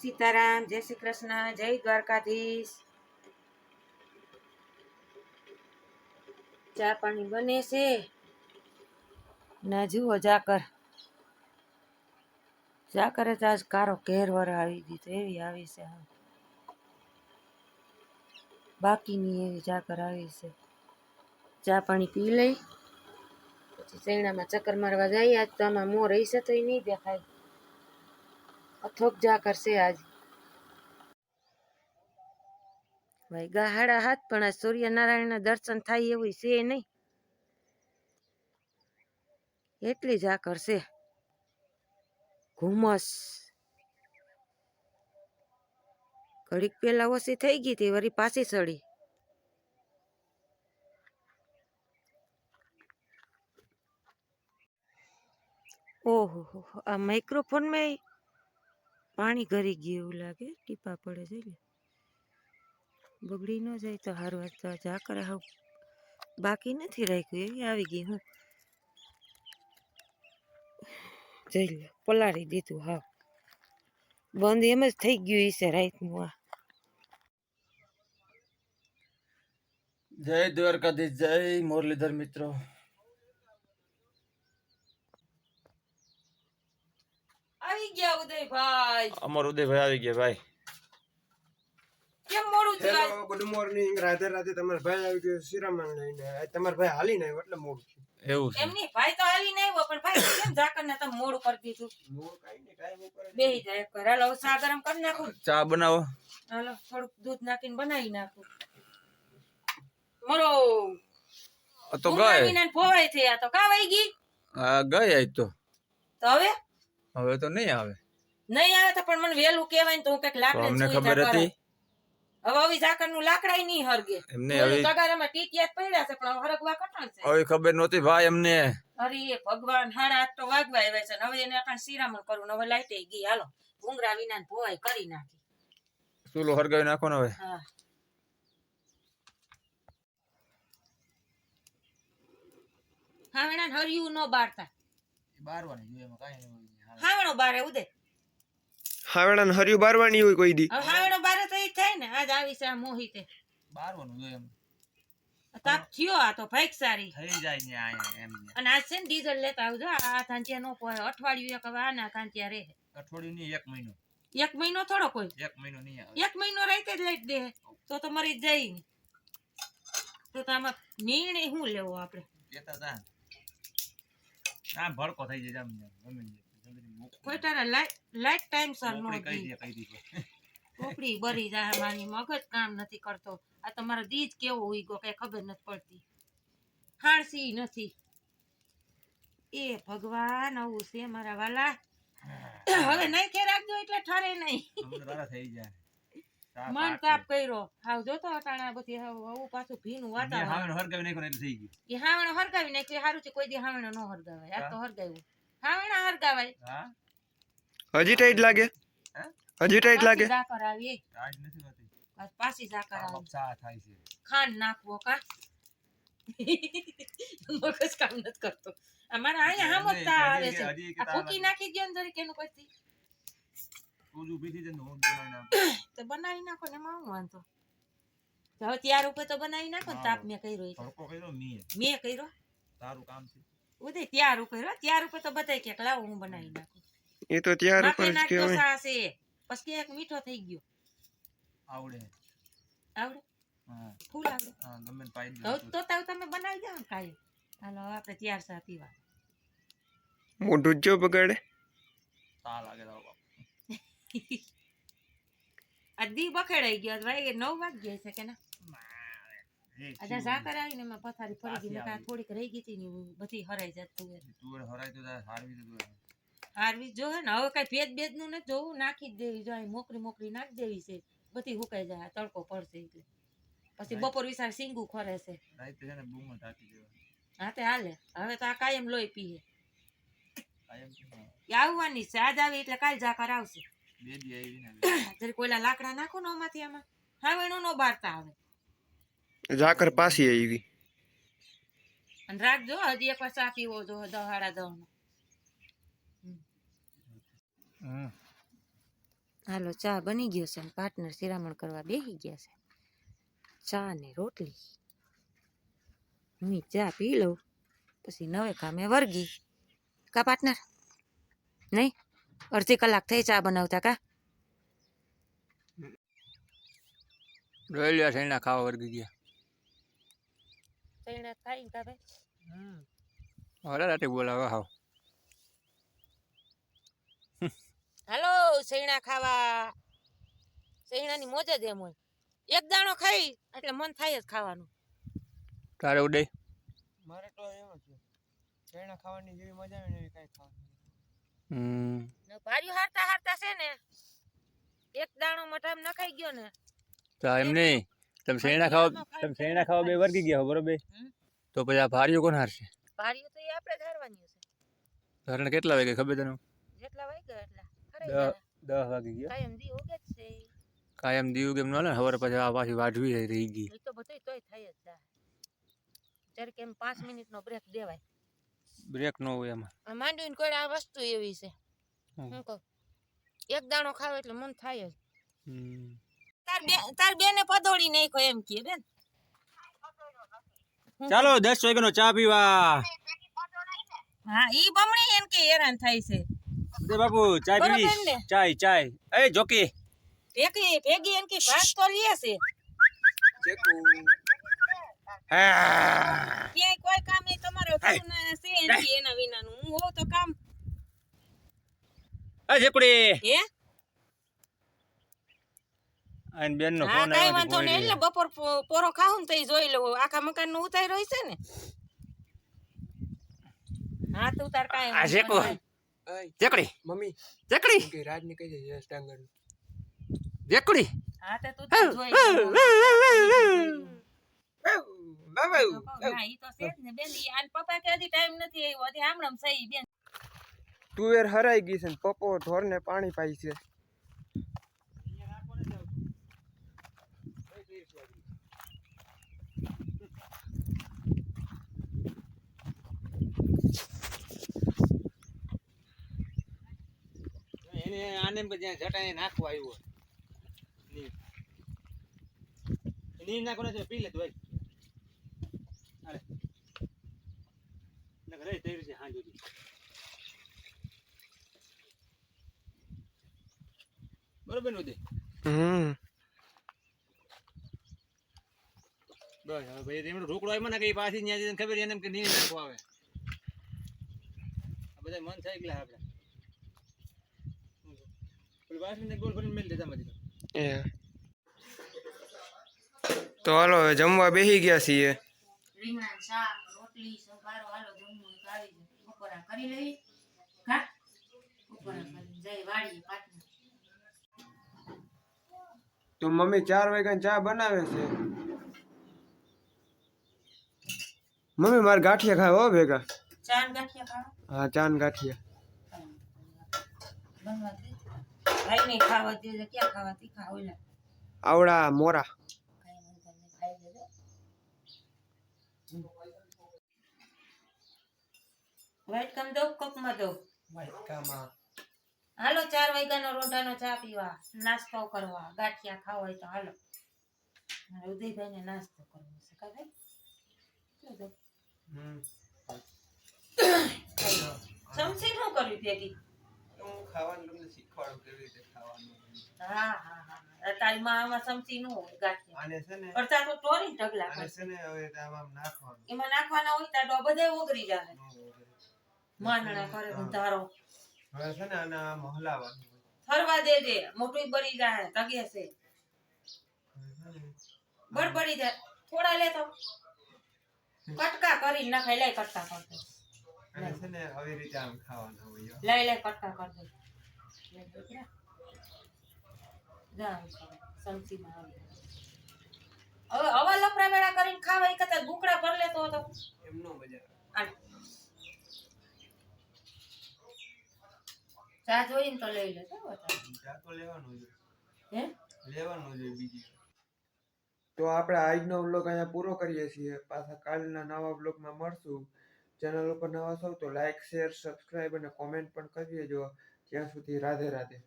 સીતારામ, જય શ્રી કૃષ્ણ, જય દ્વારકાધીશ. ચા પાણી બને છે? ના જુઓ જાકર જાકરે તો આજ કારો ઘેરવર આવી દીધો એવી આવી છે હા. બાકીની એવી જાકર આવી છે. ચા પાણી પી લઈ. પછી ચૈણામાં ચક્કર મારવા જઈએ આજ તો આમાં મોર હશે તો નહીં દેખાય. અથોક જા કરશે આજ. ભાઈ, ગાહાડા હાથ, પણ આ સૂર્યનારાયણના દર્શન થાય એવું છે નહીં. એટલી જા કરશે. ઘુમસ. ઘડીક પેલા ઓછી થઈ ગઈ હતી વળી પાછી સડી. ઓહો હો માઇક્રોફોન મેં પાણી ગરી ગયું એવું લાગે, ટીપા પડે છે એટલે. બગડી ન જાય તો હારું વાત તો ઝાકર હાવ બાકી નથી રાખ્યું, એવી આવી ગઈ હું. જઈ લે પલાળી દીધું હાવ. બંધ એમ જ થઈ ગયું હશે રાતનું આ. જય દ્વારકાધીશ, જય મુરલીધર મિત્રો આવી ગયા ઉદયભાઈ. અમર ઉદયભાઈ આવી ગયા ભાઈ. કેમ મોડું થયું ગુડ મોર્નિંગ રાધે રાધે તમાર ભાઈ આવી ગયો શિરામણ લઈને. આ ભાઈ હાલી ને એટલે મોડું થયું. એવું છે. એમની ભાઈ તો હાલી નહીં આવ્યો પણ ભાઈ કેમ ઝાકર ને તમે મોડું કરી દીધું? મોડું કાંઈ નહીં, કાંઈ ઉપર બેહી જાય કર હાલો ચા ગરમ કરી નાખું. ચા બનાવો. હાલો થોડુંક દૂધ નાખીને બનાવી નાખું. મરો તો ગઈ ભોવાય થઈ આ તો કા વઈ ગઈ? હા ગઈ આજ તો. તો હવે? હવે તો નહીં આવે. નહીં આવે તો પણ મને વેલું કહેવાય ને તો હું કંઈક લાકડી અમને ખબર હતી? હવે આવી ઝાકરનું લાકડાય નહીં હરગે. એમને હવે તગારામાં ટીટિયા પડ્યા છે પણ હરગવા કટણ છે. હવે ખબર નહોતી ભાઈ અમને. અરે ભગવાન હારા આજ તો વાગવા આવ્યા છે હવે એને આપણે શિરામણ કરવું હવે લાઈટે ગઈ. હાલો ભૂંગરા વિના ભોય કરી નાખી. ચૂલો હરગાવી નાખો ને હવે. હા. હાવણા હરિયું ન બારતા હાવણો બારે ઉદે. હાવડાને હર્યું બારવાની હોય કોઈ દી. હાવડો બારે તો ઈ થાય ને આજ આવી છે આ મોહિતે. તાપ થયો આ તો ભાઈક સારી. અને આજ છે ને ડીઝલ લેતા આવજો. આ કાંતિયા નો પોય અઠવાડિયું એક હવે આના કાંતિયા રહે. એક મહિનો. એક મહિનો થોડો કોઈ. એક મહિનો રાઈતે જ લઈ દે. તો તો મરી જ જાય. ને તો તો આમાં નિર્ણય શું લેવો આપણે? કોઈ તારા લાઈફ ટાઈમ સર નો દી. ચોપડી બરી જાય મારી મગજ કામ નથી કરતો. આ તમારો દીજ કેવો હોય ગયો કઈ ખબર નથી પડતી. હાણસી નથી. એ ભગવાન આવું છે મારા વાલા. હવે નહીં કે રાખજો એટલે ઠરે નહીં. મન તાપ કર્યો. હાવ જોતો અટાણા બધી આવું પાછું ભીનું વાતાવરણ. એ હાવણ હરગાવી નાખ્યું સારું છે કોઈ દી હાવણો ન હરગાવાય. આ તો હરગાવ્યું. હાવણા હરગાવાય હજી ટાઈટ લાગે? હજી ટાઈટ લાગે? પાછી આવી. ખાંડ નાખવો કા? મગજ કામ નથી કરતો. અમારે અહીંયા હા મતતા આવે છે. આ ફૂકી નાખી ગયો ને જરીક એનું પછી તો બનાવી નાખો. ને એમાં વાંધો? તો ત્યાર ઉપર તો બનાવી નાખો તાપ મેં કર્યો એટલે. મેં. કર્યો? ઉદય ત્યાર ઉપર હો, ત્યાર ઉપર તો બધાય કે લાવો હું બનાવી નાખું. એ તો ત્યાર માપે ઉપર જ નાખતો કહેવાય. સા છે પછી એક મીઠો થઈ ગયો. આવડે. ફૂલ આવડે? હવે તો તાવ તમે બનાવી દો ને કાંઈ હાલો હવે આપણે ત્યાર સા પીવા. મોઢું જ જો બગાડે આ દી બખેડાઈ ગયો ભાઈ નવ વાગ્યા છે કે ના? આજે ઝાકર આવીને એમાં પથારી ફરી ગઈ નકર થોડીક રહી ગઈ હતી ને બધી હરાઈ જતું હારવી જોહે ને હવે કઈ ભેદ ભેદનું નથી જોવું નાખી જ દેવી અહીં મોકરી મોકરી નાખી દેવી છે બધી હુકાઈ જાય તડકો પડશે એટલે. પછી બપોર વિસાર સિંગું ખોરે છે. હા તે હાલે. હવે તો આ કાયમ લોહી પીએ. એ આવવાની છે આજ આવી એટલે કાલ ઝાકર આવશે. જરી કોઈલા લાકડા નાખો ને આમાંથી આમાં. હાવેણું નો બારતા આવે. ઝાકર પાછી આવી. અને રાખજો હજી એક વાર ચા પીવો જો દહાડા હાડા હાલો ચા બની ગયો છે પાર્ટનર શિરામણ કરવા બેસી ગયા છે. ચા ને રોટલી. હું ચા પી લઉં પછી નવે કામે વર્ગી. કા પાર્ટનર? નહીં? અડધી કલાક થઈ ચા બનાવતા કા? ડોલિયા સૈણા ખાવા વર્ગી ગયા. સૈણા ખાઈ ગાવે હમ અરે રાતે બોલાવે હાવ હાલો સૈણા ખાવા સૈણાની મોજ જ એમ હોય એક દાણો ખાઈ એટલે મન થાય જ ખાવાનું તારે ઉડે મારે તો એમ જ છે ચણા ખાવાની જેવી મજા આવે ને એવી કાંઈ ખાવાની હમ ને ભાર્યું હારતા હારતા છે ને એક દાણો મટામ નખાઈ ગયો ને તો એમ નહીં તમે સૈણા ખાવા તમે ખાવા બે વર્ગી ગયા હો બરોબર. તો પછી આ ભારીઓ કોણ હારશે? ભારીઓ તો એ આપણે ધારવાની છે ધારણ કેટલા વાગે ખબર તને? જેટલા વાગે એટલા. દસ જાય. ગયા? કાયમ દી ઉગે છે. કાયમ દી ઉગે ન લે સવારે પછી આ પાછી વાઢવી રહી ગઈ. તો બધું તોય થઈ જ જાય ત્યારે કે એમ પાંચ મિનિટનો બ્રેક દેવાય. બ્રેક ન હોય એમાં. માંડવીને કોઈ આ વસ્તુ એવી છે. હું કહું એક દાણો ખાવ એટલે મન થાય જ. હમ. તાર બે તાર બેને પદોડી નાખો એમ કે બેન ચાલો દસ વાગ્યાનો ચા પીવા. હા ઈ બમણી એમ કે હેરાન થાય છે. દે બાપુ ચા પીવી ચાય ચાય. એ જોકી. ભેગી ભેગી એમ કે ભાત તો લે છે. હા. ક્યાંય કોઈ કામ નહીં તમારે એના વિના નું નથી એના વિનાનું. હું હોઉં તો કામ. એ જેકડી હે? આન બેન નો ફોન કઈ આવ્યો વાંધો નહીં. એટલે બપોર પોરો ખાવું ને તો જોઈ લઉં. આખા મકાનનું ઉતાર રહ્યું છે ને? હા તું તાર કાઈ આ. નહીં. જેકડી મમ્મી. જેકડી કે રાજ ને કહી દે સ્ટાંગર જેકડી હા તો તું જોઈ લે. હા ઈ તો છે ને બેન. ઈ આન પપ્પા કે હજી ટાઈમ નથી આવ્યો. હજી આમણમ સહી બેન. તુવેર હરાઈ ગઈ છે ને પપ્પો ઢોરને પાણી પાઈ છે. આને જ્યાં જટાએ નાખવા આવ્યો નીર. નીર નાખો ને પી લે ભાઈ નકર રહી તેવી છે બરોબર ને હમ. બસ હવે ભાઈ એમનો રોકડો આવ્યો ને કે પાછી ખબર એને કે નીર નાખવા આવે. આ બધા મન થાય એટલે આપણે. તો હાલો હવે જમવા બેસી ગયા છીએ રીંગણા શાક રોટલી સંભારો હાલો જમવું હોય તો આવી જાય બપોરા કરી લઈ હા? બપોરા કરી. જઈ વાળીએ પાટણ. તો મમ્મી ચાર વાગ્યા ચા બનાવે છે? મમ્મી મારે ગાંઠિયા ખાવા હો ભેગા? ચાન ગાંઠિયા ખાવા? હા ચાન ગાંઠિયા. બનવા દે. ભાઈ નહીં ખાવા દે તો ક્યાં ખાવા તીખા આવડા મોરા. વેલકમ દો કપમાં દો? હાલો ચાર વાગ્યાનો રોટાનો ચા પીવા નાસ્તો કરવા ગાંઠિયા ખાવા હોય તો હાલો. ઉદયભાઈને નાસ્તો કરવો છે કા ભાઈ. સમસી શું કર્યું ભેગી? હું ખાવાનું તમને શીખવાડું કેવી રીતે ખાવાનું. હા હા હા તારી માં આમાં સમસી નું હોય ગાંઠિયા. આને છે ને કરતા તો ટોરી ઢગલા આને છે ને હવે આમાં નાખવાનું. એમાં નાખવાના હોય ત્યાં બધે ઓગળી જાય માંડણા કરે ધારો. હવે છે ને આને આમ હલાવવાનું ફરવા દે દે. મોટું બળી જાય તગે છે. બળબડી જાય. થોડા લે તો. કટકા કરી નખાય લે કટકા કરતો. છે ને આવી રીતે આમ ખાવાના હોય. લઈ લઈ કટકા કર દે. જા સમસીમાં આવી. હવે હવા લફડા વેળા કરીને ખાવા એ કરતા ભૂકડા ભર લેતો હતો. એમ મજા ચા જોઈને તો લઈ લેતો ચા તો લેવાનું જ હે? લેવાનું જોઈએ બીજી. તો આપણે આજનો વ્લોગ અહીંયા પૂરો કરીએ છીએ. પાછા કાલના નવા વ્લોગમાં મળશું. ચેનલ ઉપર નવા છો તો લાઈક શેર સબસ્ક્રાઈબ અને કોમેન્ટ પણ કરી દેજો ત્યાં સુધી રાધે રાધે.